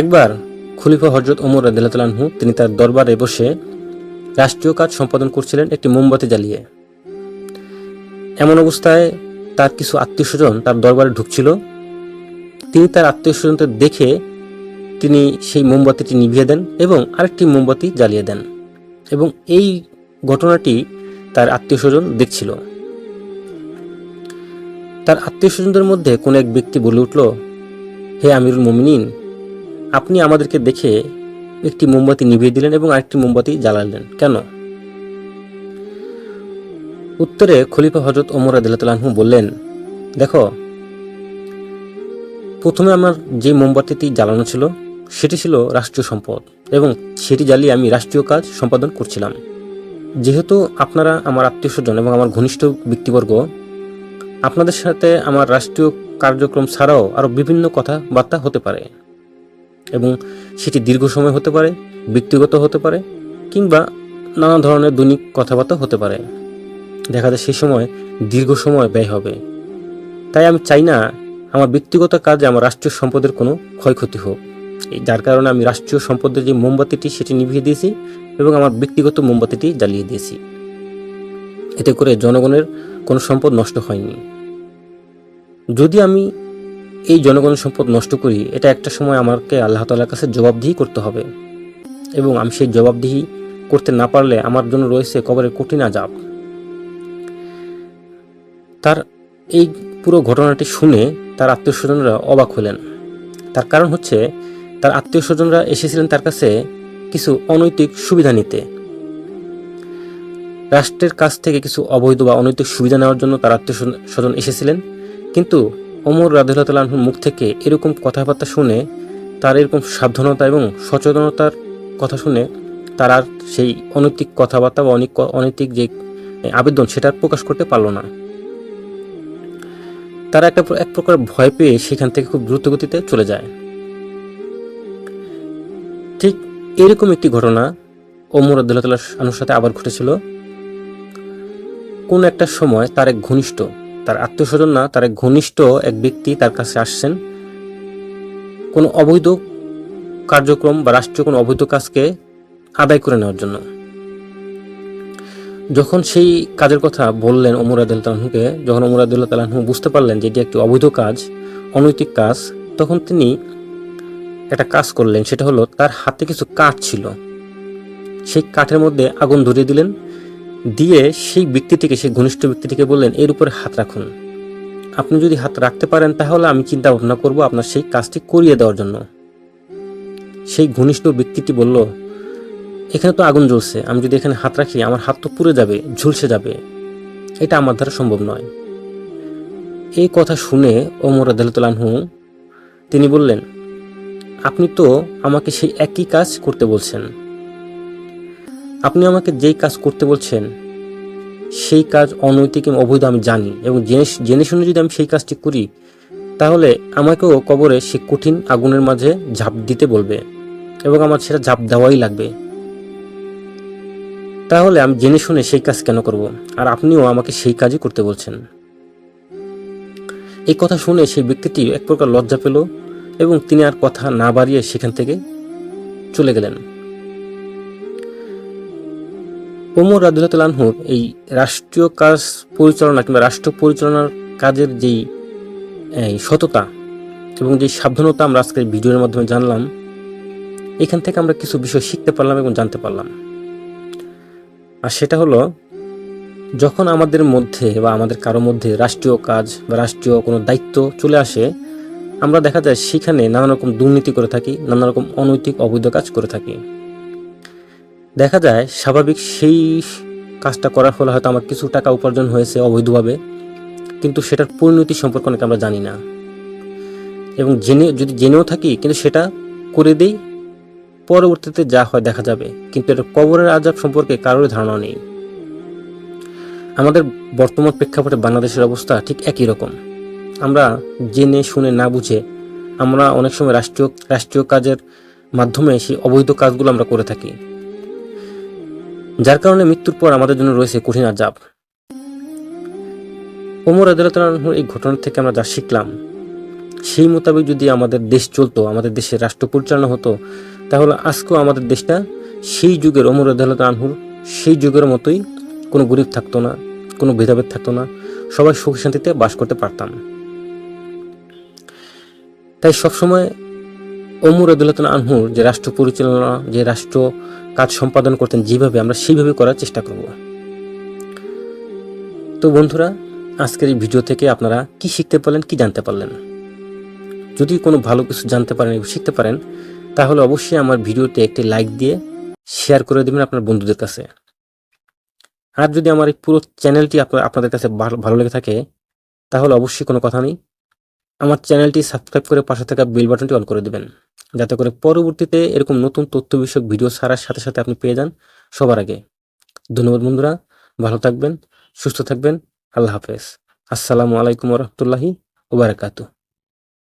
একবার খলিফা হজরত ওমর রাদিল্লাহু তিনি তার দরবারে বসে রাষ্ট্রীয় কাজ সম্পাদন করছিলেন একটি মোমবাতি জ্বালিয়ে। এমন অবস্থায় তার কিছু আত্মীয় স্বজন তার দরবারে ঢুকছিল। তিনি তার আত্মীয় স্বজনদের দেখে তিনি সেই মোমবাতিটি নিভিয়ে দেন এবং আরেকটি মোমবাতি জ্বালিয়ে দেন এবং এই ঘটনাটি তার আত্মীয় স্বজন দেখছিল। তার আত্মীয় স্বজনদের মধ্যে কোনো এক ব্যক্তি বলে উঠল, হে আমিরুল মোমিনিন আপনি আমাদেরকে দেখে একটি মোমবাতি নিভিয়ে দিলেন এবং আরেকটি মোমবাতি জ্বালালেন। কেন? উত্তরে খলিফা হজরত ওমর আদিল্লাহু বললেন, দেখো, প্রথমে আমার যে মোমবাতিটি জ্বালানো ছিল, সেটি ছিল রাষ্ট্রীয় সম্পদ এবং সেটি জ্বালিয়ে আমি রাষ্ট্রীয় কাজ সম্পাদন করছিলাম। যেহেতু আপনারা আমার আত্মীয় স্বজন এবং আমার ঘনিষ্ঠ ব্যক্তিবর্গ, আপনাদের সাথে আমার রাষ্ট্রীয় কার্যক্রম ছাড়াও আরও বিভিন্ন কথাবার্তা হতে পারে। এবং সেটি দীর্ঘ সময় হতে পারে, ব্যক্তিগত হতে পারে, কিংবা নানা ধরনের দৈনিক কথাবার্তা হতে পারে। দেখা যায় সেই সময় দীর্ঘ সময় ব্যয় হবে। তাই আমি চাই না আমার ব্যক্তিগত কাজে আমার রাষ্ট্রীয় সম্পদের কোনো ক্ষয়ক্ষতি হোক। যার কারণে আমি রাষ্ট্রীয় সম্পদের যে মোমবাতিটি সেটি নিভিয়ে দিয়েছি এবং আমার ব্যক্তিগত মোমবাতিটি জ্বালিয়ে দিয়েছি। এতে করে জনগণের কোনো সম্পদ নষ্ট হয়নি। যদি আমি এই জনগণের সম্পদ নষ্ট করি, এটা একটা সময় আমাকে আল্লাহ তালার কাছে জবাবদিহি করতে হবে। এবং আমি সেই জবাবদিহি করতে না পারলে আমার জন্য রয়েছে কবরের কঠিন আজাব তার এই পুরো ঘটনাটি শুনে তার আত্মীয় স্বজনরা অবাক হলেন। তার কারণ হচ্ছে, তার আত্মীয় স্বজনরা এসেছিলেন তার কাছে কিছু অনৈতিক সুবিধা নিতে। রাষ্ট্রের কাছ থেকে কিছু অবৈধ বা অনৈতিক সুবিধা নেওয়ার জন্য তার আত্মীয় স্বজন এসেছিলেন। কিন্তু অমর রাধুল্লাহর মুখ থেকে এরকম কথাবার্তা শুনে তার এরকম সাবধানতা এবং সচেতনতার কথা শুনে তার আর সেই অনৈতিক কথাবার্তা বা অনেক অনৈতিক যে আবেদন সেটা প্রকাশ করতে পারল না। তারা একটা এক প্রকার ভয় পেয়ে সেখান থেকে খুব দ্রুত গতিতে চলে যায়। ঠিক এরকম একটি ঘটনা ওমর আবদুল্লাহ আনুর সাথে আবার ঘটেছিল। কোন একটা সময় তার এক ঘনিষ্ঠ তার আত্মীয় স্বজন না, তার এক ঘনিষ্ঠ এক ব্যক্তি তার কাছে আসছেন। কোনো অবৈধ কার্যক্রম বা রাষ্ট্রীয় কোনো অবৈধ কাজকে আদায় করে নেওয়ার জন্য। যখন সেই কাজের কথা বললেন ওমর আদুল্লাহকে যখন ওমর আদুল্লাহ তালাহু বুঝতে পারলেন যে এটি একটি অবৈধ কাজ, অনৈতিক কাজ, তখন তিনি একটা কাজ করলেন, সেটা হলো তার হাতে কিছু কাঠ ছিল। সেই কাঠের মধ্যে আগুন ধরিয়ে দিলেন দিয়ে সেই ব্যক্তিটিকে, সেই ঘনিষ্ঠ ব্যক্তিটিকে বললেন, এর উপরে হাত রাখুন। আপনি যদি হাত রাখতে পারেন, তাহলে আমি চিন্তা ভাবনা করব আপনার সেই কাজটি করিয়ে দেওয়ার জন্য। সেই ঘনিষ্ঠ ব্যক্তিটি বলল, এখানে তো আগুন জ্বলছে। আমি যদি এখানে হাত রাখি, আমার হাত তো পুড়ে যাবে, ঝুলসে যাবে। এটা আমার দ্বারা সম্ভব নয়। এই কথা শুনে ওমর আদালতুল্লাহু তিনি বললেন, আপনি তো আমাকে সেই একই কাজ করতে বলছেন। আপনি আমাকে যেই কাজ করতে বলছেন, সেই কাজ অনৈতিক এবং অবৈধ আমি জানি এবং জেনে জেনে শুনে যদি আমি সেই কাজটি করি, তাহলে আমাকেও কবরে সে কঠিন আগুনের মাঝে ঝাঁপ দিতে বলবে এবং আমার সেটা ঝাঁপ দেওয়াই লাগবে। তাহলে আমি জেনে শুনে সেই কাজ কেন করব? আর আপনিও আমাকে সেই কাজই করতে বলছেন। এই কথা শুনে সেই ব্যক্তিটি এক প্রকার লজ্জা পেল এবং তিনি আর কথা না বাড়িয়ে সেখান থেকে চলে গেলেন। ওমর রাদুল্লাহুর এই রাষ্ট্রীয় কাজ পরিচালনা কিংবা রাষ্ট্র পরিচালনার কাজের যেই সততা এবং যে সাবধানতা আমরা আজকের ভিডিওর মাধ্যমে জানলাম, এখান থেকে আমরা কিছু বিষয় শিখতে পারলাম এবং জানতে পারলাম। আর সেটা হলো, যখন আমাদের মধ্যে বা আমাদের কারও মধ্যে রাষ্ট্রীয় কাজ বা রাষ্ট্রীয় কোনো দায়িত্ব চলে আসে, আমরা দেখা যায় সেখানে নানা রকম দুর্নীতি করে থাকি নানা রকম অনৈতিক, অবৈধ কাজ করে থাকি। দেখা যায় স্বাভাবিক সেই কাজটা করার ফলে হয়তো আমার কিছু টাকা উপার্জন হয়েছে অবৈধভাবে, কিন্তু সেটার পরিণতি সম্পর্কে অনেক আমরা জানি না। এবং জেনে, যদি জেনেও থাকি, কিন্তু সেটা করে দেই, পরবর্তীতে যা হয় দেখা যাবে, কিন্তু এটা কবরের আজাব সম্পর্কে কারোর ধারণা নেই। আমাদের বর্তমান প্রেক্ষাপটে বাংলাদেশের অবস্থা ঠিক একই রকম। আমরা জেনে, শুনে, না বুঝে আমরা অনেক সময় রাষ্ট্রীয় রাষ্ট্রীয় কাজের মাধ্যমে সেই অবৈধ কাজগুলো আমরা করে থাকি। যার কারণে মৃত্যুর পর আমাদের জন্য রয়েছে কঠিন আজাব ওমর আদালতের এই ঘটনা থেকে আমরা যা শিখলাম, সেই মোতাবেক যদি আমাদের দেশ চলতো, আমাদের দেশের রাষ্ট্র পরিচালনা হতো, তাহলে আজকেও আমাদের দেশটা সেই যুগের অমর আদালত আনহুর সেই যুগের মতোই কোনো গরিব থাকতো না, কোনো ভেদাভেদ থাকতো না, সবাই সুখ শান্তিতে বাস করতে পারতাম। তাই সবসময় অমর আদালত আনহুর যে রাষ্ট্র পরিচালনা, যে রাষ্ট্র কাজ সম্পাদন করতেন যেভাবে আমরা সেইভাবে করার চেষ্টা করব। তো বন্ধুরা, আজকের এই ভিডিও থেকে আপনারা কি শিখতে পারলেন, কি জানতে পারলেন? যদি কোনো ভালো কিছু জানতে পারেন শিখতে পারেন, তাহলে অবশ্যই আমার ভিডিওতে একটি লাইক দিয়ে শেয়ার করে দেবেন আপনার বন্ধুদের কাছে। আর যদি আমার এই পুরো চ্যানেলটি আপনার, আপনাদের কাছে ভালো লেগে থাকে, তাহলে অবশ্যই কোনো কথা নেই। আমার চ্যানেলটি সাবস্ক্রাইব করে পাশে থাকা বেল বাটনটি অন করে দেবেন। যাতে করে পরবর্তীতে এরকম নতুন তথ্য বিষয়ক ভিডিও ছাড়ার সাথে সাথে আপনি পেয়ে যান সবার আগে। ধন্যবাদ বন্ধুরা, ভালো থাকবেন, সুস্থ থাকবেন, আল্লাহ হাফেজ। আসসালামু আলাইকুম রহমতুল্লাহি ওবারাকাতু